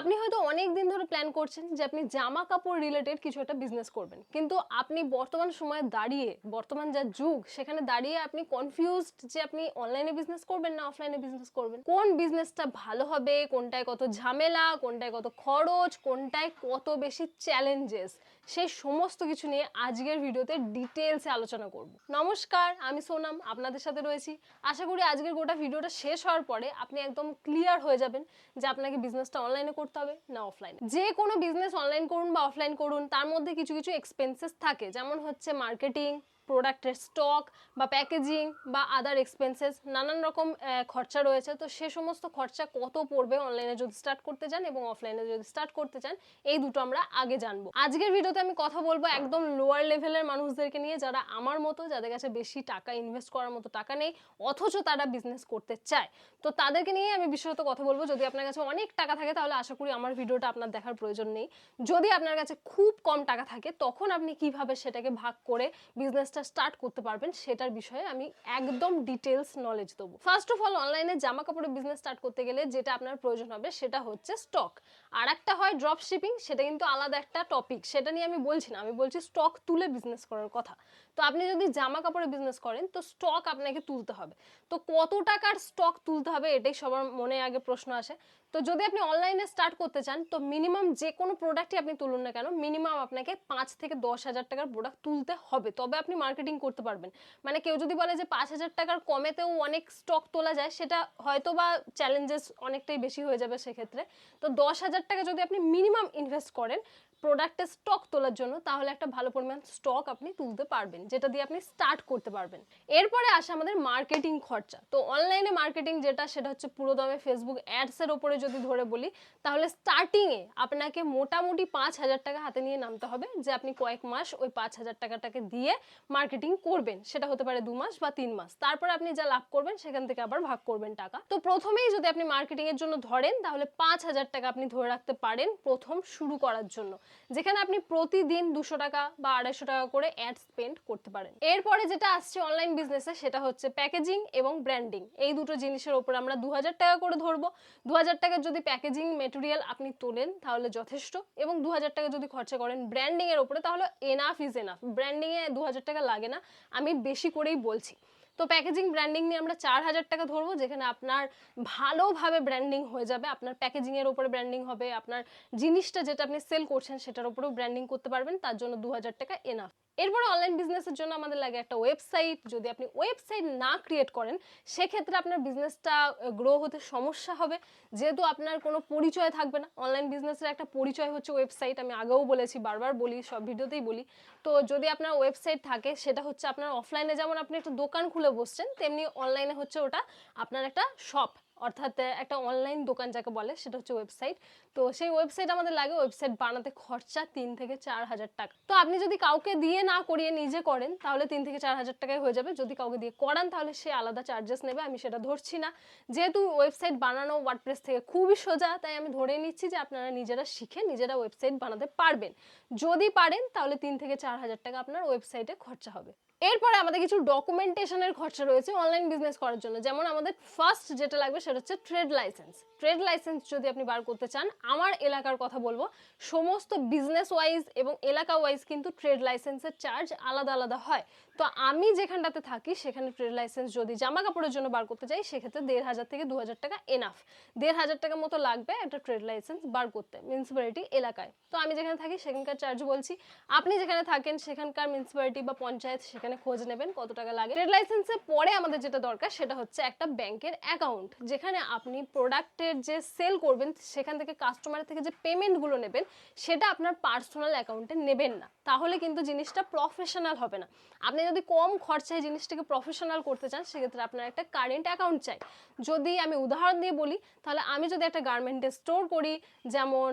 আপনি হয়তো অনেক দিন ধরে প্ল্যান করছেন যে আপনি জামা কাপড় রিলেটেড কিছু একটা বিজনেস করবেন। কিন্তু আপনি বর্তমান সময়ে দাঁড়িয়ে, বর্তমান যা যুগ, সেখানে দাঁড়িয়ে আপনি কনফিউজড যে আপনি অনলাইনে বিজনেস করবেন না অফলাইনে বিজনেস করবেন। কোন বিজনেসটা ভালো হবে, কোনটায় কত ঝামেলা, কোনটায় কত খরচ, কোনটায় কত বেশি চ্যালেঞ্জেস সেই সমস্ত কিছু নিয়ে আজকের ভিডিওতে ডিটেলসে আলোচনা করব। নমস্কার, আমি সোনাম, আপনাদের সাথে রয়েছি। আশা করি আজকের গোটা ভিডিওটা শেষ হওয়ার পরে আপনি একদম ক্লিয়ার হয়ে যাবেন যে আপনাকে বিজনেসটা অনলাইনে করতে হবে না অফলাইনে যে কোনো বিজনেস অনলাইন করুন বা অফলাইন করুন, তার মধ্যে কিছু কিছু এক্সপেন্সেস থাকে। যেমন হচ্ছে মার্কেটিং প্রোডাক্টের স্টক বা প্যাকেজিং বা আদার এক্সপেন্সেস নানান রকম খরচা রয়েছে। তো সে সমস্ত খরচা কত পড়বে অনলাইনে যদি স্টার্ট করতে চান এবং অফলাইনে যদি স্টার্ট করতে চান, এই দুটো আমরা আগে জানব। আজকের ভিডিওতে আমি কথা বলব একদম লোয়ার লেভেলের মানুষদেরকে নিয়ে যারা আমার মতো, যাদের কাছে বেশি টাকা ইনভেস্ট করার মতো টাকা নেই, অথচ তারা বিজনেস করতে চায়। তো তাদেরকে নিয়ে আমি বিশেষত কথা বলব। যদি আপনার কাছে অনেক টাকা থাকে, তাহলে আশা করি আমার ভিডিওটা আপনার দেখার প্রয়োজন নেই। যদি আপনার কাছে খুব কম টাকা থাকে, তখন আপনি কীভাবে সেটাকে ভাগ করে বিজনেসটা স্টার্ট করতে পারবেন, সেটার বিষয়ে আমি একদম ডিটেলস নলেজ দেবো। ফার্স্ট অফ অল অনলাইনে জামা কাপড়ের বিজনেস স্টার্ট করতে গেলে যেটা আপনার প্রয়োজন হবে, সেটা হচ্ছে স্টক আর একটা হয় ড্রপ শিপিং সেটা কিন্তু আলাদা একটা টপিক সেটা নিয়ে আমি বলছি না, আমি বলছি স্টক তুলে বিজনেস করার কথা। তো আপনি যদি জামা কাপড়ের বিজনেস করেন, তো স্টক আপনাকে তুলতে হবে। তো কত টাকার স্টক তুলতে হবে, এটাই সবার মনে আগে প্রশ্ন আসে। তো যদি আপনি অনলাইনে স্টার্ট করতে চান, তো মিনিমাম যে কোনো প্রোডাক্টই আপনি তুলুন না কেন মিনিমাম আপনাকে পাঁচ থেকে দশ হাজার টাকার প্রোডাক্ট তুলতে হবে। তবে আপনি মার্কেটিং করতে পারবেন। মানে কেউ যদি বলে যে পাঁচ হাজার টাকার কমেতেও অনেক স্টক তোলা যায়, সেটা হয়তো বা চ্যালেঞ্জেস অনেকটাই বেশি হয়ে যাবে সেক্ষেত্রে। তো দশ হাজার টাকা যদি আপনি মিনিমাম ইনভেস্ট করেন প্রোডাক্টের স্টক তোলার জন্য তাহলে একটা ভালো পরিমাণ স্টক আপনি তুলতে পারবেন, যেটা দিয়ে আপনি স্টার্ট করতে পারবেন। এরপরে আসে আমাদের মার্কেটিং খরচা। তো অনলাইনে মার্কেটিং যেটা, সেটা হচ্ছে পুরো দামে ফেসবুক অ্যাডসের ওপরে যদি ধরে বলি, তাহলে স্টার্টিংয়ে আপনাকে মোটামুটি পাঁচ হাজার টাকা হাতে নিয়ে নামতে হবে, যে আপনি কয়েক মাস ওই পাঁচ হাজার টাকাটাকে দিয়ে মার্কেটিং করবেন। সেটা হতে পারে দু মাস বা তিন মাস। তারপরে আপনি যা লাভ করবেন, সেখান থেকে আবার ভাগ করবেন টাকা। তো প্রথমেই যদি আপনি মার্কেটিং এর জন্য ধরেন, তাহলে পাঁচ হাজার টাকা আপনি ধরে রাখতে পারেন প্রথম শুরু করার জন্য। যেখানে আপনি প্রতিদিন দুশো টাকা বা আড়াইশো টাকা করে অ্যাড স্পেন্ড করতে পারেন। এরপরে যেটা আসছে অনলাইন বিজনেসে সেটা হচ্ছে প্যাকেজিং এবং ব্র্যান্ডিং এই দুটো জিনিসের ওপর আমরা দু হাজার টাকা করে ধরবো। দু হাজার টাকার যদি প্যাকেজিং মেটেরিয়াল আপনি তোলেন, তাহলে যথেষ্ট। এবং দু হাজার টাকা যদি খরচা করেন ব্র্যান্ডিং এর ওপরে, তাহলে এনাফ ইজ এনাফ ব্র্যান্ডিং এ দু টাকা লাগে না, আমি বেশি করেই বলছি। তো প্যাকেজিং ব্র্যান্ডিং নিয়ে আমরা চার হাজার টাকা ধরবো, যেখানে আপনার ভালোভাবে ব্র্যান্ডিং হয়ে যাবে, আপনার প্যাকেজিংয়ের ওপরে ব্র্যান্ডিং হবে, আপনার জিনিসটা যেটা আপনি সেল করছেন সেটার উপরেও ব্র্যান্ডিং করতে পারবেন, তার জন্য দু হাজার টাকা এনাফ এরপরে অনলাইন বিজনেসের জন্য আমাদের লাগে একটা ওয়েবসাইট যদি আপনি ওয়েবসাইট না ক্রিয়েট করেন, সেক্ষেত্রে আপনার বিজনেসটা গ্রো হতে সমস্যা হবে। যেহেতু আপনার কোনো পরিচয় থাকবে না অনলাইন বিজনেসের একটা পরিচয় হচ্ছে ওয়েবসাইট আমি আগেও বলেছি, বারবার বলি, সব ভিডিওতেই বলি। তো যদি আপনার ওয়েবসাইট থাকে, সেটা হচ্ছে আপনার অফলাইনে যেমন আপনি একটা দোকান খুলে বসছেন, তেমনি অনলাইনে হচ্ছে ওটা আপনার একটা শপ অর্থাৎ একটা অনলাইন দোকান যাকে বলে, সেটা হচ্ছে ওয়েবসাইট তো সেই ওয়েবসাইট আমাদের লাগে ওয়েবসাইট বানাতে খরচা তিন থেকে চার হাজার টাকা। তো আপনি যদি কাউকে দিয়ে না করিয়ে নিজে করেন, তাহলে তিন থেকে চার হাজার টাকায় হয়ে যাবে। যদি কাউকে দিয়ে করান, তাহলে সে আলাদা চার্জেস নেবে, আমি সেটা ধরছি না। যেহেতু ওয়েবসাইট বানানো ওয়ার্ডপ্রেস থেকে খুবই সোজা, তাই আমি ধরে নিচ্ছি যে আপনারা নিজেরা শিখে নিজেরা ওয়েবসাইট বানাতে পারবেন। যদি পারেন, তাহলে তিন থেকে চার হাজার টাকা আপনার ওয়েবসাইটে খরচা হবে। এরপরে আমাদের কিছু ডকুমেন্টেশনের খরচা রয়েছে অনলাইন বিজনেস করার জন্য। যেমন আমাদের ফার্স্ট যেটা লাগবে সেটা হচ্ছে ট্রেড লাইসেন্স ট্রেড লাইসেন্স যদি আপনি বার করতে চান, আমার এলাকার কথা বলব, সমস্ত বিজনেস ওয়াইজ এবং এলাকা ওয়াইজ কিন্তু ট্রেড লাইসেন্সের চার্জ আলাদা আলাদা হয়। তো আমি যেখানটাতে থাকি, সেখানে ট্রেড লাইসেন্স যদি জামা কাপড়ের জন্য বার করতে চাই সেক্ষেত্রে দেড় হাজার থেকে দু হাজার টাকা এনাফ দেড় হাজার টাকা মতো লাগবে একটা ট্রেড লাইসেন্স বার করতে মিউনিসিপ্যালিটি এলাকায়। তো আমি যেখানে থাকি, সেখানকার চার্জ বলছি। আপনি যেখানে থাকেন, সেখানকার মিউনিসিপ্যালিটি বা পঞ্চায়েত, সেখানে খোঁজ নেবেন কত টাকা লাগে। ট্রেড লাইসেন্সের পরে আমাদের যেটা দরকার সেটা হচ্ছে একটা ব্যাংকের অ্যাকাউন্ট যেখানে আপনি প্রোডাক্টের যে সেল করবেন, সেখান থেকে কাস্টমারের থেকে যে পেমেন্টগুলো নেবেন, সেটা আপনার পার্সোনাল অ্যাকাউন্টে নেবেন না। তাহলে কিন্তু জিনিসটা প্রফেশনাল হবে না। আপনি যদি কম খরচায় জিনিসটাকে প্রফেশনাল করতে চান, সেক্ষেত্রে আপনার একটা কারেন্ট অ্যাকাউন্ট চাই। যদি আমি উদাহরণ দিয়ে বলি, তাহলে আমি যদি একটা গার্মেন্টে স্টোর করি, যেমন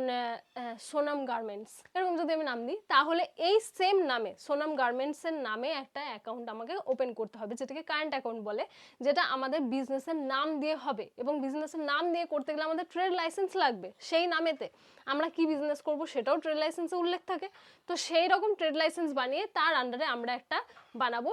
সোনাম গার্মেন্টস এরকম যদি আমি নাম দিই, তাহলে এই সেম নামে সোনাম গার্মেন্টসের নামে একটা অ্যাকাউন্ট আমাকে ওপেন করতে হবে, যেটাকে কারেন্ট অ্যাকাউন্ট বলে, যেটা আমাদের বিজনেসের নাম দিয়ে হবে। এবং বিজনেসের নাম দিয়ে করতে গেলে আমাদের ট্রেড লাইসেন্স লাগবে সেই নামেতে। আমরা কি বিজনেস করব সেটাও ট্রেড লাইসেন্সে উল্লেখ থাকে। তো সেই রকম ট্রেড লাইসেন্স বানিয়ে তার আন্ডারে আমরা একটা বানাবো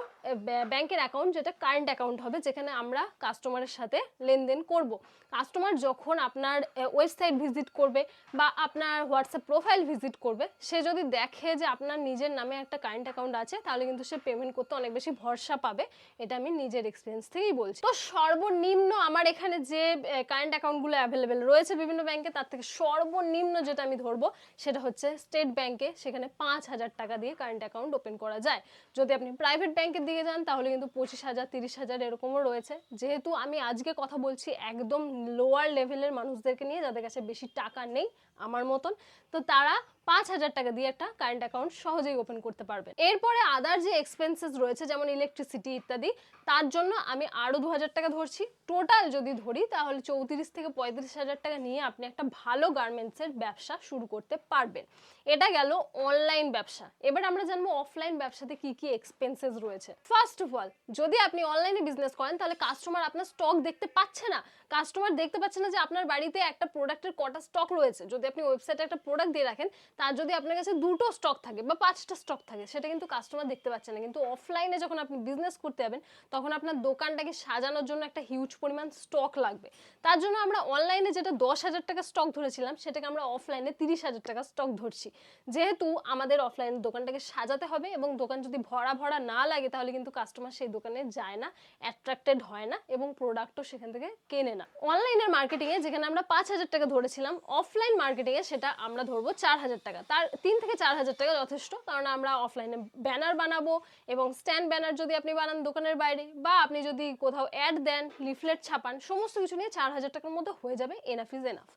ব্যাংকের অ্যাকাউন্ট যেটা কারেন্ট অ্যাকাউন্ট হবে, যেখানে আমরা কাস্টমারের সাথে লেনদেন করব। কাস্টমার যখন আপনার ওয়েবসাইট ভিজিট করবে বা আপনার হোয়াটসঅ্যাপ প্রোফাইল ভিজিট করবে, সে যদি দেখে যে আপনার নিজের নামে একটা কারেন্ট অ্যাকাউন্ট আছে, তাহলে কিন্তু সে পেমেন্ট করতে অনেক বেশি ভরসা পাবে। এটা আমি নিজের এক্সপিরিয়েন্স থেকেই বলছি। তো সর্বনিম্ন আমার এখানে যে কারেন্ট অ্যাকাউন্টগুলো অ্যাভেলেবেল রয়েছে বিভিন্ন ব্যাংকে, তার থেকে সর্বনিম্ন যেটা আমি ধরবো, সেটা হচ্ছে স্টেট ব্যাংকে সেখানে পাঁচ হাজার টাকা দিয়ে কারেন্ট অ্যাকাউন্ট ওপেন করা যায়। যদি আপনি প্রাইভেট ব্যাংকের দিকে যান, তাহলে কিন্তু পঁচিশ হাজার, তিরিশ হাজার এরকমও রয়েছে। যেহেতু আমি আজকে কথা বলছি একদম লোয়ার লেভেলের মানুষদেরকে নিয়ে, যাদের কাছে বেশি টাকা নেই আমার মতন, তো তারা পাঁচ হাজার টাকা দিয়ে একটা কারেন্ট অ্যাকাউন্ট সহজেই ওপেন করতে পারবে এরপরে আদার যে এক্সপেন্সেস রয়েছে, যেমন ইলেকট্রিসিটি ইত্যাদি, তার জন্য আমি আরও দু হাজার টাকা ধরছি। টোটাল যদি ধরি, তাহলে চৌত্রিশ থেকে পঁয়ত্রিশ হাজার টাকা নিয়ে আপনি একটা ভালো গার্মেন্টসের ব্যবসা শুরু করতে পারবেন। এটা গেল অনলাইন ব্যবসা। এবার আমরা জানব অফলাইন ব্যবসাতে কি কি এক্সপেন্সেস রয়েছে। ফার্স্ট অফ অল যদি আপনি অনলাইনে বিজনেস করেন, তাহলে কাস্টমার আপনার স্টক দেখতে পাচ্ছে না। কাস্টমার দেখতে পাচ্ছে না যে আপনার বাড়িতে একটা প্রোডাক্টের কটা স্টক রয়েছে। যদি আপনি ওয়েবসাইটে একটা প্রোডাক্ট দিয়ে রাখেন, তার যদি আপনার কাছে দুটো স্টক থাকে বা পাঁচটা স্টক থাকে, সেটা কিন্তু কাস্টমার দেখতে পাচ্ছে না। কিন্তু অফলাইনে যখন আপনি বিজনেস করতে যাবেন, তখন আপনার দোকানটাকে সাজানোর জন্য একটা হিউজ পরিমাণ স্টক লাগবে। তার জন্য আমরা অনলাইনে যেটা দশ হাজার টাকা স্টক ধরেছিলাম, সেটাকে আমরা অফলাইনে তিরিশ হাজার টাকা স্টক ধরছি। যেহেতু আমাদের অফলাইনে দোকানটাকে সাজাতে হবে এবং দোকান যদি ভরা ভরা না লাগে, তাহলে কিন্তু কাস্টমার সেই দোকানে যায় না অ্যাট্রাক্টেড হয় না এবং প্রোডাক্টও সেখান থেকে কেনে না। অনলাইনের মার্কেটিংয়ে যেখানে আমরা পাঁচ হাজার টাকা ধরেছিলাম অফলাইন মার্কেটিংয়ে সেটা আমরা ধরবো চার হাজার টাকা। তার তিন থেকে চার হাজার টাকা যথেষ্ট, কারণ আমরা অফলাইনে ব্যানার বানাবো এবং স্ট্যান্ড ব্যানার যদি আপনি বানান দোকানের বাইরে বা আপনি যদি কোথাও অ্যাড দেন লিফলেট ছাপান, সমস্ত কিছু নিয়ে চার হাজার টাকার মধ্যে হয়ে যাবে এনাফ ইজ এনাফ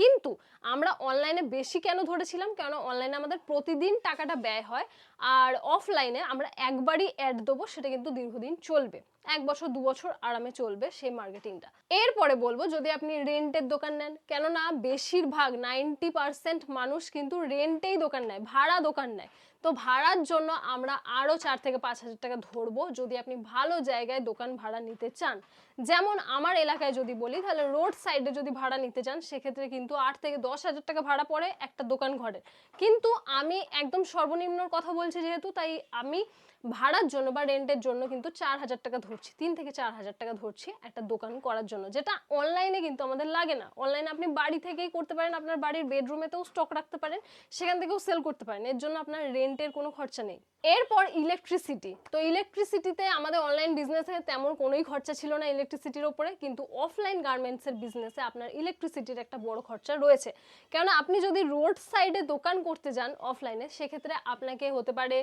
কিন্তু আমরা অনলাইনে বেশি কেন ধরেছিলাম? কেন অনলাইনে আমাদের প্রতিদিন টাকাটা ব্যয় হয় আর অফলাইনে আমরা একবারই অ্যাড দেবো, সেটা কিন্তু দীর্ঘদিন চলবে। এক বছর, দু বছর আরামে চলবে সেই মার্কেটিংটা এরপরে বলব, যদি আপনি রেন্টের দোকান নেন, কেননা বেশিরভাগ নাইনটি পার্সেন্ট মানুষ কিন্তু রেন্টেই দোকান নেয়, ভাড়া দোকান নেয়। তো ভাড়ার জন্য আমরা আরও চার থেকে পাঁচ হাজার টাকা ধরবো যদি আপনি ভালো জায়গায় দোকান ভাড়া নিতে চান। যেমন আমার এলাকায় যদি বলি, তাহলে রোড সাইডে যদি ভাড়া নিতে চান, সেক্ষেত্রে কিন্তু আট থেকে দশ হাজার টাকা ভাড়া পড়ে একটা দোকান ঘরের কিন্তু আমি একদম সর্বনিম্নর কথা বলছি যেহেতু, তাই আমি ভাড়ার জন্য বা রেন্টের জন্য কিন্তু চার হাজার টাকা ধরছি, তিন থেকে চার হাজার টাকা ধরছি একটা দোকান করার জন্য, যেটা অনলাইনে কিন্তু আমাদের লাগে না। অনলাইনে আপনি বাড়ি থেকেই করতে পারেন, আপনার বাড়ির বেডরুমেতেও স্টক রাখতে পারেন, সেখান থেকেও সেল করতে পারেন, এর জন্য আপনার রেন্টের কোনো খরচা নেই। এরপর ইলেকট্রিসিটি তো ইলেকট্রিসিটিতে আমাদের অনলাইন বিজনেসে তেমন কোনোই খরচা ছিল না ইলেকট্রিসিটির ওপরে, কিন্তু অফলাইন গার্মেন্টসের বিজনেসে আপনার ইলেকট্রিসিটির একটা বড় খরচা রয়েছে। কেননা আপনি যদি রোড সাইডে দোকান করতে যান অফলাইনে সেক্ষেত্রে আপনাকে হতে পারে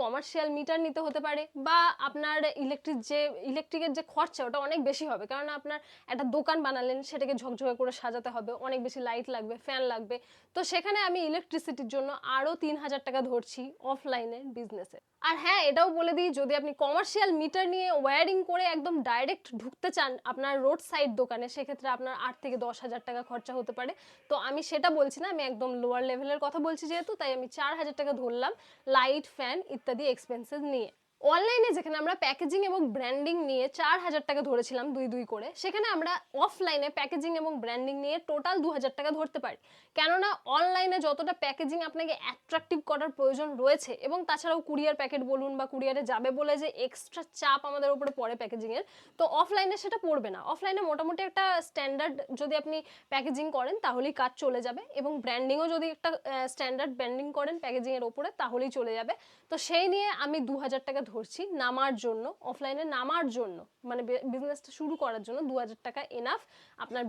কমার্শিয়াল মিটার নিতে হতে পারে বা আপনার ইলেকট্রিক যে ইলেকট্রিকের যে খরচা, ওটা অনেক বেশি হবে। কারণ আপনার একটা দোকান বানালেন, সেটাকে ঝকঝকে করে সাজাতে হবে, অনেক বেশি লাইট লাগবে ফ্যান লাগবে। তো সেখানে আমি ইলেকট্রিসিটির জন্য আরও তিন হাজার টাকা ধরছি অফলাইনে বিজনেসে আর হ্যাঁ এটাও বলে দিই, যদি আপনি কমার্শিয়াল মিটার নিয়ে ওয়্যারিং করে একদম ডাইরেক্ট ঢুকতে চান আপনার রোড সাইড দোকানে, সেক্ষেত্রে আপনার আট থেকে দশ হাজার টাকা খরচা হতে পারে। তো আমি সেটা বলছি না, আমি একদম লোয়ার লেভেলের কথা বলছি যেহেতু, তাই আমি চার হাজার টাকা ধরলাম লাইট ফ্যান ইত্যাদি এক্সপেন্সেস নিয়ে অনলাইনে যেখানে আমরা প্যাকেজিং এবং ব্র্যান্ডিং নিয়ে চার হাজার টাকা ধরেছিলাম দুই দুই করে, সেখানে আমরা অফলাইনে প্যাকেজিং এবং ব্র্যান্ডিং নিয়ে টোটাল দু হাজার টাকা ধরতে পারি। কেননা অনলাইনে যতটা প্যাকেজিং আপনাকে অ্যাট্রাকটিভ করার প্রয়োজন রয়েছে, এবং তাছাড়াও কুরিয়ার প্যাকেট বলুন বা কুরিয়ারে যাবে বলে যে এক্সট্রা চাপ আমাদের উপরে পড়ে প্যাকেজিংয়ের তো অফলাইনে সেটা পড়বে না। অফলাইনে মোটামুটি একটা স্ট্যান্ডার্ড যদি আপনি প্যাকেজিং করেন, তাহলেই কাজ চলে যাবে, এবং ব্র্যান্ডিংও যদি একটা স্ট্যান্ডার্ড ব্র্যান্ডিং করেন প্যাকেজিংয়ের ওপরে, তাহলেই চলে যাবে। তো সেই নিয়ে আমি দু হাজার টাকা ধরছি নামার জন্য অফলাইনে নামার জন্য মানে বিজনেসটা শুরু করার জন্য দু হাজার টাকা এনাফ আপনার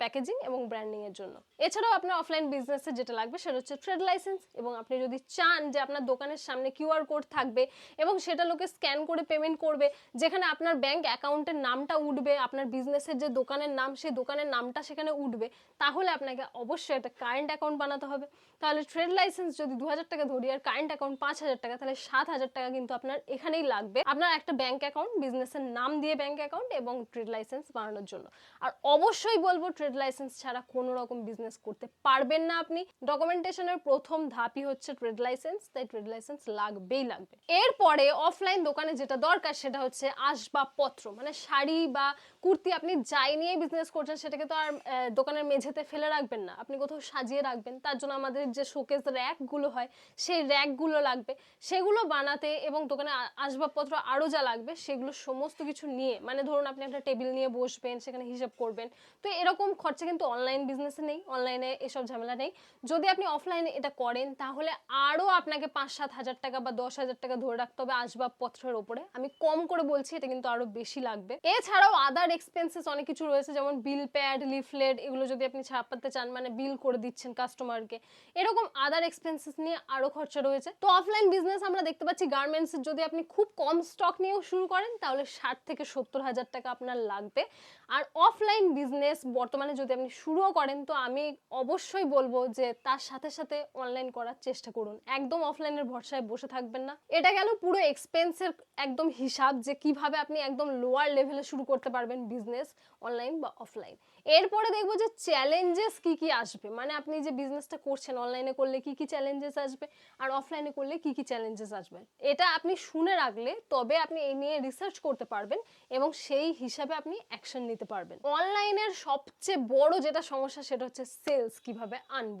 প্যাকেজিং এবং ব্র্যান্ডিং এর জন্য। এছাড়াও আপনার অফলাইন বিজনেসে যেটা লাগবে সেটা হচ্ছে ট্রেড লাইসেন্স এবং আপনি যদি চান যে আপনার দোকানের সামনে কিউআর কোড থাকবে এবং সেটা লোকে স্ক্যান করে পেমেন্ট করবে, যেখানে আপনার ব্যাংক অ্যাকাউন্টের নামটা উঠবে, আপনার বিজনেসের যে দোকানের নাম, সেই দোকানের নামটা সেখানে উঠবে, তাহলে আপনাকে অবশ্যই একটা কারেন্ট অ্যাকাউন্ট বানাতে হবে। তাহলে ট্রেড লাইসেন্স যদি দু হাজার টাকা ধরি আর কারেন্ট অ্যাকাউন্ট পাঁচ হাজার টাকা, তাহলে সাত হাজার টাকা কিন্তু আপনার এখানেই লাগবে। আপনার একটা ব্যাংক অ্যাকাউন্ট বিজনেসের নাম দিয়ে ব্যাংক অ্যাকাউন্ট এবং ট্রেড লাইসেন্স বানানোর জন্য। আর অবশ্যই বলব ট্রেড লাইসেন্স ছাড়া কোনো রকম বিজনেস করতে পারবেন না আপনি। ডকুমেন্টেশনের প্রথম ধাপই হচ্ছে ট্রেড লাইসেন্স তাই ট্রেড লাইসেন্স লাগবেই লাগবে। এরপরে অফলাইন দোকানে যেটা দরকার সেটা হচ্ছে আসবাবপত্র। মানে শাড়ি বা কুর্তি আপনি যাই নিয়ে বিজনেস করছেন, সেটাকে তো আর দোকানের মেঝেতে ফেলে রাখবেন না। আপনি কোথাও সাজিয়ে রাখবেন, তার জন্য আমাদের যে শোকেস র্যাকগুলো হয়, সেই র্যাকগুলো লাগবে। সেগুলো বানাতে এবং দোকানে আসবাবপত্র আরও যা লাগবে, সেগুলো সমস্ত কিছু নিয়ে মানে ধরুন আপনি একটা টেবিল নিয়ে বসবেন, সেখানে হিসাব করবেন। তো এরকম খরচা কিন্তু অনলাইন বিজনেসে নেই অনলাইনে এসব ঝামেলা নেই। যদি আপনি অফলাইনে এটা করেন, তাহলে আরও আপনাকে পাঁচ সাত হাজার টাকা বা দশ হাজার টাকা ধরে রাখতে হবে আসবাবপত্রের ওপরে। আমি কম করে বলছি, এটা কিন্তু আরও বেশি লাগবে। এছাড়াও আদার এক্সপেন্সেস অনেক কিছু রয়েছে, যেমন বিল প্যাড লিফলেট এগুলো যদি আপনি ছাপাতে চান মানে বিল করে দিচ্ছেন কাস্টমারকে এরকম আদার এক্সপেন্সেস নিয়ে আরও খরচা রয়েছে। তো অফলাইন বিজনেস আমরা দেখতে পাচ্ছি গার্মেন্টসের যদি আপনি খুব কম স্টক নিয়েও শুরু করেন তাহলে ষাট থেকে সত্তর হাজার টাকা আপনার লাগবে। আর অফলাইন বিজনেস বর্তমানে যদি আপনি শুরুও করেন, তো আমি অবশ্যই বলব যে তার সাথে সাথে অনলাইন করার চেষ্টা করুন। একদম অফলাইনের ভরসায় বসে থাকবেন না। এটা গেল পুরো এক্সপেন্সের একদম হিসাব যে কীভাবে আপনি একদম লোয়ার লেভেলে শুরু করতে পারবেন বিজনেস অনলাইন বা অফলাইন এরপরে দেখব যে চ্যালেঞ্জেস কি কি আসবে। মানে আপনি যে বিজনেসটা করছেন অনলাইনে করলে কি কি চ্যালেঞ্জেস আসবে আর অফলাইনে করলে কি কি চ্যালেঞ্জেস আসবে? এটা আপনি শুনে রাখলে তবে আপনি এই নিয়ে রিসার্চ করতে পারবেন এবং সেই হিসাবে আপনি অ্যাকশন নিতে পারবেন। অনলাইনের সবচেয়ে বড় যেটা সমস্যা সেটা হচ্ছে সেলস কীভাবে আনব।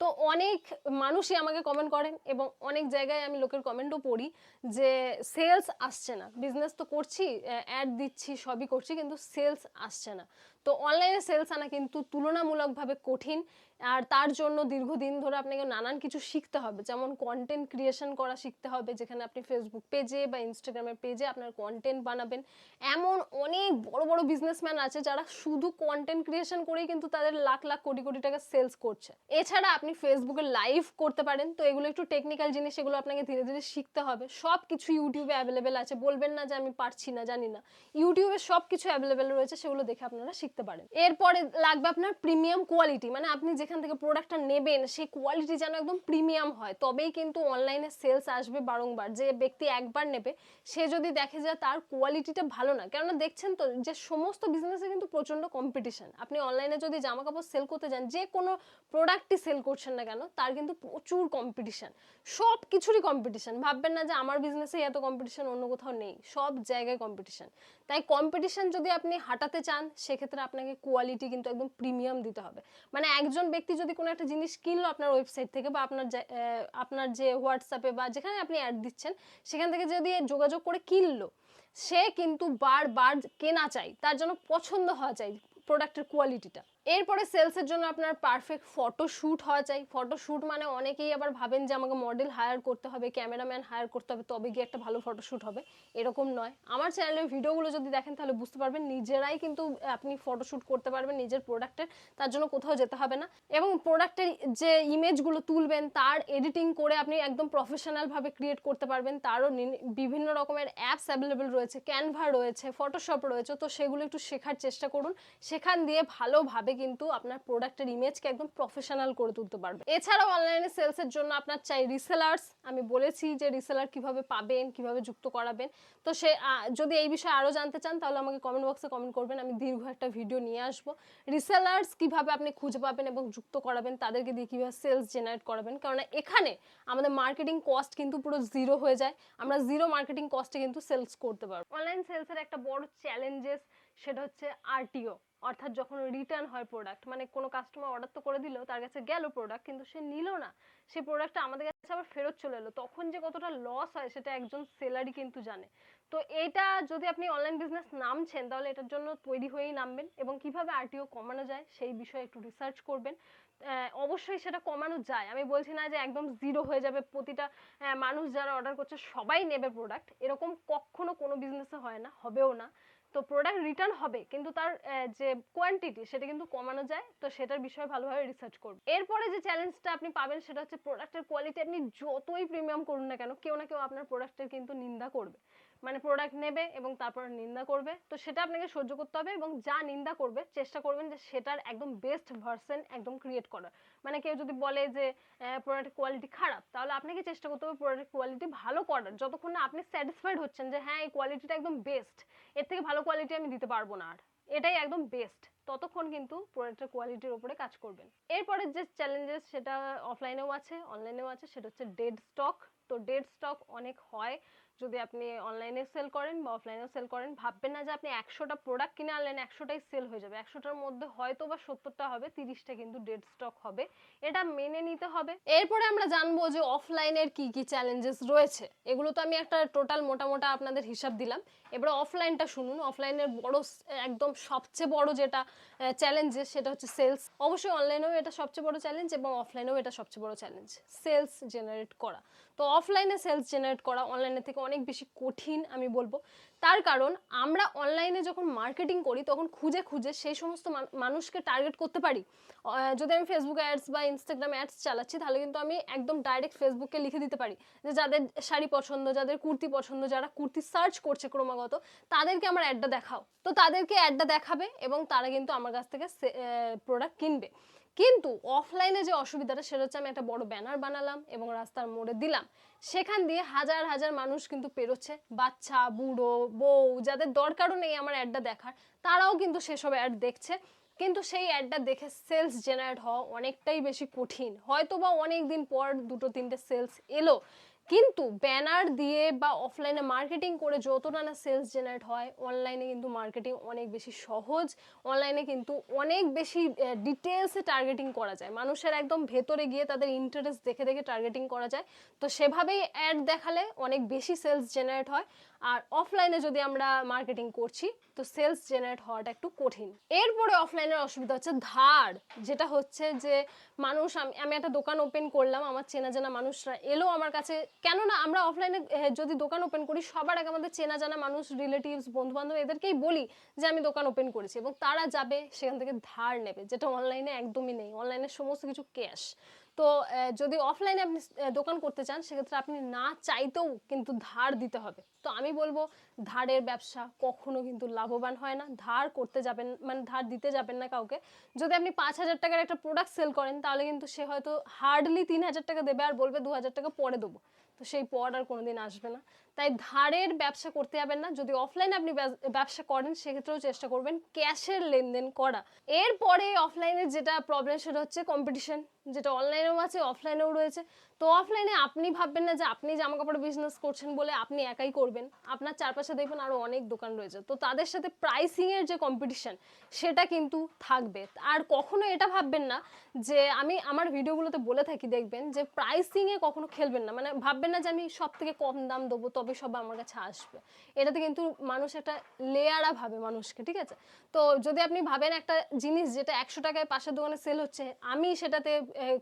তো অনেক মানুষই আমাকে কমেন্ট করেন এবং অনেক জায়গায় আমি লোকের কমেন্টও পড়ি যে সেলস আসছে না। বিজনেস তো করছি অ্যাড দিচ্ছি, সবই করছি, কিন্তু সেলস আসছে না। তো অনলাইনে সেলস আনা কিন্তু তুলনামূলকভাবে কঠিন আর তার জন্য দীর্ঘদিন ধরে আপনাকে নানান কিছু শিখতে হবে। যেমন কন্টেন্ট ক্রিয়েশন করা শিখতে হবে, যেখানে আপনি ফেসবুক পেজে বা ইনস্টাগ্রামের পেজে আপনার কন্টেন্ট বানাবেন। এমন অনেক বড় বড় বিজনেসম্যান আছে যারা শুধু কন্টেন্ট ক্রিয়েশন করেই কিন্তু তাদের লাখ লাখ কোটি কোটি টাকা সেলস করছে। এছাড়া আপনি ফেসবুকে লাইভ করতে পারেন, তো এগুলো একটু টেকনিক্যাল জিনিস, এগুলো আপনাকে ধীরে ধীরে শিখতে হবে। সব কিছু ইউটিউবে অ্যাভেলেবেল আছে। বলবেন না যে আমি পারছি না, জানি না। ইউটিউবে সব কিছু অ্যাভেলেবেল রয়েছে, সেগুলো দেখে আপনারা শিখতে পারেন। এরপরে লাগবে আপনার প্রিমিয়াম কোয়ালিটি মানে আপনি যেখান থেকে প্রোডাক্টটা নেবেন, সেই কোয়ালিটি যেন একদম প্রিমিয়াম হয়। তবেই কিন্তু অনলাইনে সেলস আসবে বারংবার। যে ব্যক্তি একবার নেবে, সে যদি দেখে যে তার কোয়ালিটিটা ভালো না, কেননা দেখছেন তো যে সমস্ত বিজনেসে কিন্তু প্রচণ্ড কম্পিটিশন আপনি অনলাইনে যদি জামা কাপড় সেল করতে যান, যে কোনো প্রোডাক্টই সেল করছেন না কেন, তার কিন্তু প্রচুর কম্পিটিশন সব কিছুরই কম্পিটিশন ভাববেন না যে আমার বিজনেসে এত কম্পিটিশন অন্য কোথাও নেই। সব জায়গায় কম্পিটিশন তাই কম্পিটিশন যদি আপনি হাঁটাতে চান, সেক্ষেত্রে আপনাকে কোয়ালিটি কিন্তু একদম প্রিমিয়াম দিতে হবে। মানে একজন ব্যক্তি যদি কোনো একটা জিনিস কিনলো আপনার ওয়েবসাইট থেকে বা আপনার আপনার যে হোয়াটসঅ্যাপে বা যেখানে আপনি অ্যাড দিচ্ছেন, সেখান থেকে যদি যোগাযোগ করে কিনলো, সে কিন্তু বারবার কেনা চাই, তার জন্য পছন্দ হওয়া চাই প্রোডাক্টের কোয়ালিটিটা এরপরে সেলসের জন্য আপনার পারফেক্ট ফটো শ্যুট হওয়া চাই ফটো শ্যুট মানে অনেকেই আবার ভাবেন যে আমাকে মডেল হায়ার করতে হবে ক্যামেরাম্যান হায়ার করতে হবে, তবে গিয়ে একটা ভালো ফটো শ্যুট হবে। এরকম নয়। আমার চ্যানেলের ভিডিওগুলো যদি দেখেন তাহলে বুঝতে পারবেন নিজেরাই কিন্তু আপনি ফটো শ্যুট করতে পারবেন নিজের প্রোডাক্টের তার জন্য কোথাও যেতে হবে না। এবং প্রোডাক্টের যে ইমেজগুলো তুলবেন, তার এডিটিং করে আপনি একদম প্রফেশনালভাবে ক্রিয়েট করতে পারবেন। তারও বিভিন্ন রকমের অ্যাপস অ্যাভেলেবেল রয়েছে ক্যানভা রয়েছে ফটোশপ রয়েছে। তো সেগুলো একটু শেখার চেষ্টা করুন। সেখান দিয়ে ভালোভাবে কিন্তু আপনার প্রোডাক্টের ইমেজকে একদম প্রফেশনাল করে তুলতে পারবে। এছাড়াও অনলাইনে সেলসের জন্য আপনার চাই রিসেলার্স আমি বলেছি যে রিসেলার কীভাবে পাবেন, কীভাবে যুক্ত করাবেন। তো সে যদি এই বিষয়ে আরও জানতে চান, তাহলে আমাকে কমেন্ট বক্সে কমেন্ট করবেন। আমি দীর্ঘ একটা ভিডিও নিয়ে আসব। রিসেলার্স কীভাবে আপনি খুঁজে পাবেন এবং যুক্ত করাবেন, তাদেরকে দিয়ে কীভাবে সেলস জেনারেট করাবেন। কারণ এখানে আমাদের মার্কেটিং কস্ট কিন্তু পুরো জিরো হয়ে যায়। আমরা জিরো মার্কেটিং কস্টে কিন্তু সেলস করতে পারব। অনলাইন সেলসের একটা বড় চ্যালেঞ্জেস সেটা হচ্ছে আরটিও অর্থাৎ যখন রিটার্ন হয় প্রোডাক্ট মানে কোনো কাস্টমার অর্ডার তো করে দিল, তার কাছে গেল প্রোডাক্ট কিন্তু সে নিল না। সেই প্রোডাক্টটা আমাদের কাছে আবার ফেরত চলে এলো। তখন যে কতটা লস হয় সেটা একজন সেলারই কিন্তু জানে। তো এটা যদি আপনি অনলাইন বিজনেস নামছেন, তাহলে এটার জন্য তৈরি হয়েই নামবেন এবং কীভাবে আরটিও কমানো যায় সেই বিষয়ে একটু রিসার্চ করবেন। অবশ্যই সেটা কমানো যায়। আমি বলছি না যে একদম জিরো হয়ে যাবে। প্রতিটা মানুষ যারা অর্ডার করছে সবাই নেবে প্রোডাক্ট এরকম কখনো কোনো বিজনেসে হয় না, হবেও না। তো প্রোডাক্ট রিটার্ন হবে, কিন্তু তার যে কোয়ান্টিটি সেটা কিন্তু কমানো যায়, তো সেটার বিষয়ে ভালোভাবে রিসার্চ করবে। এরপরে যে চ্যালেঞ্জটা আপনি পাবেন সেটা হচ্ছে প্রোডাক্টের কোয়ালিটি আপনি যতই প্রিমিয়াম করুন না কেন, কেউ না কেউ আপনার প্রোডাক্টের কিন্তু নিন্দা করবে। মানে প্রোডাক্ট নেবে এবং তারপর নিন্দা করবে। তো সেটা আপনাকে সহ্য করতে হবে এবং যা নিন্দা করবে, চেষ্টা করবেন যে সেটার একদম বেস্ট ভার্সন একদম ক্রিয়েট করার। মানে কেউ যদি বলে যে প্রোডাক্টের কোয়ালিটি খারাপ, তাহলে আপনাকে চেষ্টা করতে হবে প্রোডাক্টের কোয়ালিটি ভালো করার। যতক্ষণ না আপনি স্যাটিসফাইড হচ্ছেন যে হ্যাঁ এই কোয়ালিটিটা একদম বেস্ট এর থেকে ভালো কোয়ালিটি আমি দিতে পারব না আর। এটাই একদম বেস্ট ততক্ষণ কিন্তু প্রোডাক্টের কোয়ালিটির উপরে কাজ করবেন। এরপরে যে চ্যালেঞ্জেস সেটা অফলাইনেও আছে অনলাইনেও আছে, সেটা হচ্ছে ডেড স্টক তো ডেড স্টক অনেক হয়। যদি আপনি অনলাইনে সেল করেন বা অফলাইনেও সেল করেন, ভাববেন না যে আপনি একশোটা প্রোডাক্ট কিনে আনলেন, একশোটাই সেল হয়ে যাবে। একশোটার মধ্যে হয়তো বা সত্তরটা হবে, তিরিশটা কিন্তু ডেড স্টক হবে। এটা মেনে নিতে হবে। এরপরে আমরা জানব যে অফলাইনের কি কি চ্যালেঞ্জেস রয়েছে। এগুলো তো আমি একটা টোটাল মোটা মোটা আপনাদের হিসাব দিলাম। এবারে অফলাইনটা শুনুন। অফলাইনের বড় একদম সবচেয়ে বড় যেটা চ্যালেঞ্জেস সেটা হচ্ছে সেলস অবশ্যই অনলাইনেও এটা সবচেয়ে বড় চ্যালেঞ্জ এবং অফলাইনেও এটা সবচেয়ে বড় চ্যালেঞ্জ সেলস জেনারেট করা। তো অফলাইনে সেলস জেনারেট করা অনলাইনের থেকে অনেক বেশি কঠিন আমি বলব। তার কারণ আমরা অনলাইনে যখন মার্কেটিং করি, তখন খুঁজে খুঁজে সেই সমস্ত মান- মানুষকে টার্গেট করতে পারি। যদি আমি ফেসবুক অ্যাডস বা ইনস্টাগ্রাম অ্যাডস চালাচ্ছি, তাহলে কিন্তু আমি একদম ডাইরেক্ট ফেসবুকে লিখে দিতে পারি। যে যাদের শাড়ি পছন্দ, যাদের কুর্তি পছন্দ, যারা কুর্তি সার্চ করছে ক্রমাগত, তাদেরকে আমার অ্যাডটা দেখাও। তো তাদেরকে অ্যাডটা দেখাবে এবং তারা কিন্তু আমার কাছ থেকে প্রোডাক্ট কিনবে। কিন্তু অফলাইনে যে অসুবিধাটা, সেটা হচ্ছে আমি একটা বড় ব্যানার বানালাম এবং রাস্তার মোড়ে দিলাম। সেখান দিয়ে হাজার হাজার মানুষ কিন্তু পেরোচ্ছে। বাচ্চা, বুড়ো, বউ, যাদের দরকারও নেই আমার অ্যাডটা দেখার, তারাও কিন্তু সেসব অ্যাড দেখছে। কিন্তু সেই অ্যাডটা দেখে সেলস জেনারেট হওয়া অনেকটাই বেশি কঠিন। হয়তো বা অনেক দিন পর দুটো, তিনটে সেলস এলো। কিন্তু ব্যানার দিয়ে বা অফলাইনে মার্কেটিং করে যতটা না সেলস জেনারেট হয় অনলাইনে কিন্তু মার্কেটিং অনেক বেশি সহজ অনলাইনে কিন্তু অনেক বেশি ডিটেলসে টার্গেটিং করা যায়। মানুষের একদম ভেতরে গিয়ে তাদের ইন্টারেস্ট দেখে দেখে টার্গেটিং করা যায়। তো সেভাবেই অ্যাড দেখালে অনেক বেশি সেলস জেনারেট হয়। আর অফলাইনে যদি আমরা মার্কেটিং করছি, তো সেলস জেনারেট হওয়াটা একটু কঠিন। এরপরে অফলাইনের অসুবিধা হচ্ছে ধার, যেটা হচ্ছে যে মানুষ, আমি একটা দোকান ওপেন করলাম, আমার চেনা জানা মানুষরা এলো আমার কাছে। কেননা আমরা অফলাইনে যদি দোকান ওপেন করি, সবার আগে আমাদের চেনা জানা মানুষ রিলেটিভস বন্ধু বান্ধব এদেরকেই বলি যে, আমি দোকান ওপেন করেছি। এবং তারা যাবে, সেখান থেকে ধার নেবে, যেটা অনলাইনে একদমই নেই। অনলাইনে সমস্ত কিছু ক্যাশ তো যদি অফলাইনে আপনি দোকান করতে চান, সেক্ষেত্রে আপনি না চাইতেও কিন্তু ধার দিতে হবে। তো আমি বলব, ধারের ব্যবসা কখনো কিন্তু লাভবান হয় না। ধার করতে যাবেন মানে ধার দিতে যাবেন না কাউকে। যদি আপনি পাঁচ হাজার টাকার একটা প্রোডাক্ট সেল করেন, তাহলে কিন্তু সে হয়তো হার্ডলি তিন হাজার টাকা দেবে আর বলবে দু হাজার টাকা পরে দেবো। তো সেই পড় আর কোনোদিন আসবে না। তাই ধারের ব্যবসা করতে যাবেন না। যদি অফলাইনে আপনি ব্যব- ব্যবসা করেন, সেক্ষেত্রেও চেষ্টা করবেন ক্যাশের লেনদেন করা। এরপরে অফলাইনে যেটা প্রবলেম সেটা হচ্ছে কম্পিটিশন যেটা অনলাইনেও আছে অফলাইনেও রয়েছে। তো অফলাইনে আপনি ভাববেন না যে আপনি জামা কাপড় বিজনেস করছেন বলে আপনি একাই করবেন। আপনার চারপাশে দেখবেন আরও অনেক দোকান রয়েছে। তো তাদের সাথে প্রাইসিংয়ের যে কম্পিটিশন সেটা কিন্তু থাকবে। আর কখনো এটা ভাববেন না যে আমি আমার ভিডিওগুলোতে বলে থাকি, দেখবেন যে প্রাইসিংয়ে কখনো খেলবেন না। মানে ভাববেন না যে আমি সব থেকে কম দাম দেবো, তবে সব আমার কাছে আসবে। এটাতে কিন্তু মানুষ একটা লেয়ারা ভাবে মানুষকে, ঠিক আছে? তো যদি আপনি ভাবেন একটা জিনিস যেটা একশো টাকায় পাশের দোকানে সেল হচ্ছে, আমি সেটাতে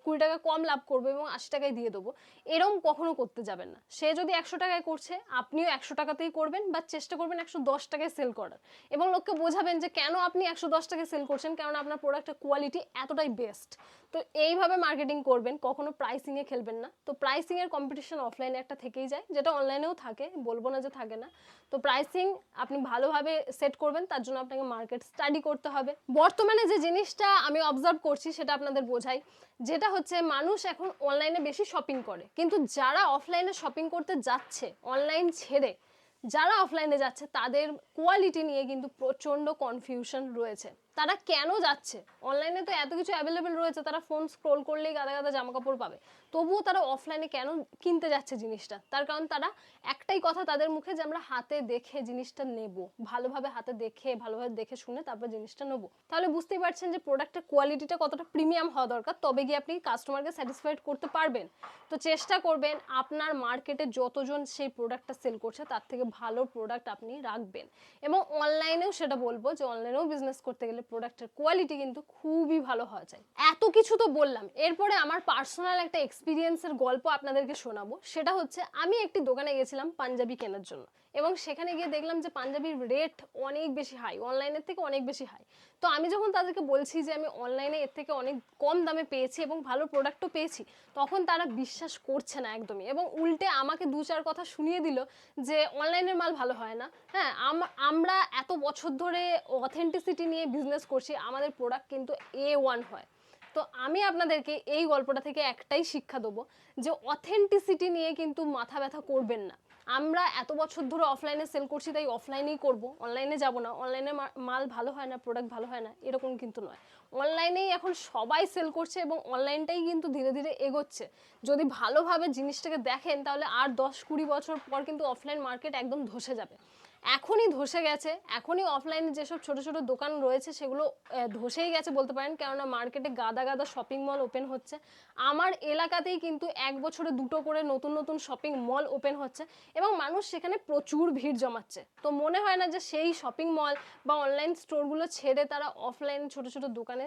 কুড়ি টাকা কম লাভ করব এবং আশি টাকায় দিয়ে দেবো। এরম কখনো করতে যাবেন না। সে যদি একশো টাকায় করছে, আপনিও একশো টাকাতেই করবেন বা চেষ্টা করবেন একশো দশ টাকায় সেল করার। এবং লোককে বোঝাবেন যে কেন আপনি একশো দশ টাকায় সেল করছেন কারণ আপনার প্রোডাক্টের কোয়ালিটি এতটাই বেস্ট তো এইভাবে মার্কেটিং করবেন, কখনো প্রাইসিংয়ে খেলবেন না। তো প্রাইসিংয়ের কম্পিটিশন অফলাইনে একটা থেকেই যায়, যেটা অনলাইনেও থাকে, বলব না যে থাকে না। তো প্রাইসিং আপনি ভালোভাবে সেট করবেন, তার জন্য আপনাকে মার্কেট স্টাডি করতে হবে। বর্তমানে যে জিনিসটা আমি অবজার্ভ করছি, সেটা আপনাদের বোঝাই। যেটা হচ্ছে, মানুষ এখন অনলাইনে বেশি শপিং করে। কিন্তু যারা অফলাইনে শপিং করতে যাচ্ছে অনলাইন ছেড়ে, যারা অফলাইনে যাচ্ছে, তাদের কোয়ালিটি নিয়ে কিন্তু প্রচণ্ড কনফিউশন রয়েছে। তারা কেন যাচ্ছে? অনলাইনে তো এত কিছু অ্যাভেলেবেল রয়েছে, তারা ফোন স্ক্রোল করলেই গাদা গাদা জামা কাপড় পাবে। তবুও তারা অফলাইনে কেন কিনতে যাচ্ছে জিনিসটা? তার কারণ তারা একটাই কথা তাদের মুখে যে আমরা হাতে দেখে জিনিসটা নেব। ভালোভাবে হাতে দেখে, ভালোভাবে দেখে শুনে তারপর জিনিসটা নেব। তাহলে বুঝতেই পারছেন যে প্রোডাক্টের কোয়ালিটিটা কতটা প্রিমিয়াম হওয়া দরকার, তবে গিয়ে আপনি কাস্টমারকে স্যাটিসফাইড করতে পারবেন। তো চেষ্টা করবেন আপনার মার্কেটে যতজন সেই প্রোডাক্টটা সেল করছে, তার থেকে ভালো প্রোডাক্ট আপনি রাখবেন। এবং অনলাইনেও সেটা বলব যে অনলাইনেও বিজনেস করতে গেলে প্রোডাক্টের কোয়ালিটি কিন্তু খুবই ভালো হওয়া চাই। এত কিছু তো বললাম। এরপরে আমার পার্সোনাল একটা এক্সপিরিয়েন্সের গল্প আপনাদেরকে শোনাবো। সেটা হচ্ছে, আমি একটি দোকানে গেছিলাম পাঞ্জাবি কেনার জন্য। এবং সেখানে গিয়ে দেখলাম যে পাঞ্জাবির রেট অনেক বেশি হাই অনলাইনের থেকে অনেক বেশি হাই তো আমি যখন তাদেরকে বলছি যে আমি অনলাইনে এর থেকে অনেক কম দামে পেয়েছি এবং ভালো প্রোডাক্টও পেয়েছি, তখন তারা বিশ্বাস করছে না একদমই। এবং উল্টে আমাকে দু চার কথা শুনিয়ে দিল যে অনলাইনের মাল ভালো হয় না। হ্যাঁ আম- আমরা এত বছর ধরে অথেন্টিসিটি নিয়ে বিজনেস করছি, আমাদের প্রোডাক্ট কিন্তু এ ওয়ান হয়। তো আমি আপনাদেরকে এই গল্পটা থেকে একটাই শিক্ষা দেবো যে অথেন্টিসিটি নিয়ে কিন্তু মাথা ব্যথা করবেন না। আমরা এত বছর ধরে অফলাইনে সেল করছি, তাই অফলাইনেই করব। অনলাইনে যাব না। অনলাইনে মাল ভালো হয় না প্রোডাক্ট ভালো হয় না, এরকম কিন্তু নয়। অনলাইনেই এখন সবাই সেল করছে এবং অনলাইনটাই কিন্তু ধীরে ধীরে এগোচ্ছে। যদি ভালোভাবে জিনিসটাকে দেখেন, তাহলে আর দশ কুড়ি বছর পর কিন্তু অফলাইন মার্কেট একদম ধসে যাবে। এখনই ধসে গেছে, এখনই অফলাইনে যেসব ছোট ছোট দোকান রয়েছে সেগুলো ধসেই গেছে বলতে পারেন। কেননা মার্কেটে গাদা গাদা শপিং মল ওপেন হচ্ছে। আমার এলাকাতেই কিন্তু এক বছরে দুটো করে নতুন নতুন শপিং মল ওপেন হচ্ছে এবং মানুষ সেখানে প্রচুর ভিড় জমাচ্ছে। তো মনে হয় না যে সেই শপিং মল বা অনলাইন স্টোরগুলো ছেড়ে তারা অফলাইন ছোট ছোট দোকানে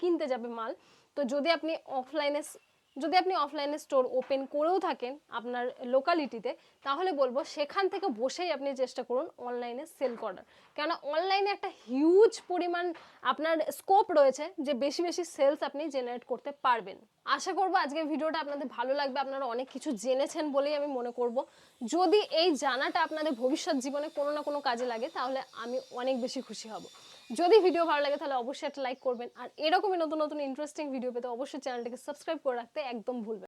কিনতে যাবে মাল। তো যদি আপনি অফলাইনে যদি আপনি অফলাইনে স্টোর ওপেন করেও থাকেন আপনার লোকালিটিতে তাহলে বলব সেখান থেকে বসেই আপনি চেষ্টা করুন অনলাইনে সেল করার। কেননা অনলাইনে একটা হিউজ পরিমাণ আপনার স্কোপ রয়েছে যে বেশি বেশি সেলস আপনি জেনারেট করতে পারবেন। আশা করব আজকে ভিডিওটা আপনাদের ভালো লাগবে, আপনারা অনেক কিছু জেনেছেন বলেই আমি মনে করব। যদি এই জানাটা আপনাদের ভবিষ্যৎ জীবনে কোনো না কোনো কাজে লাগে, তাহলে আমি অনেক বেশি খুশি হব। যদি ভিডিও ভালো লাগে তাহলে অবশ্যই একটা লাইক করবেন আর এরকমই নতুন নতুন ইন্টারেস্টিং ভিডিও পেতে অবশ্যই চ্যানেলটিকে সাবস্ক্রাইব করে রাখতে একদম ভুলবেন।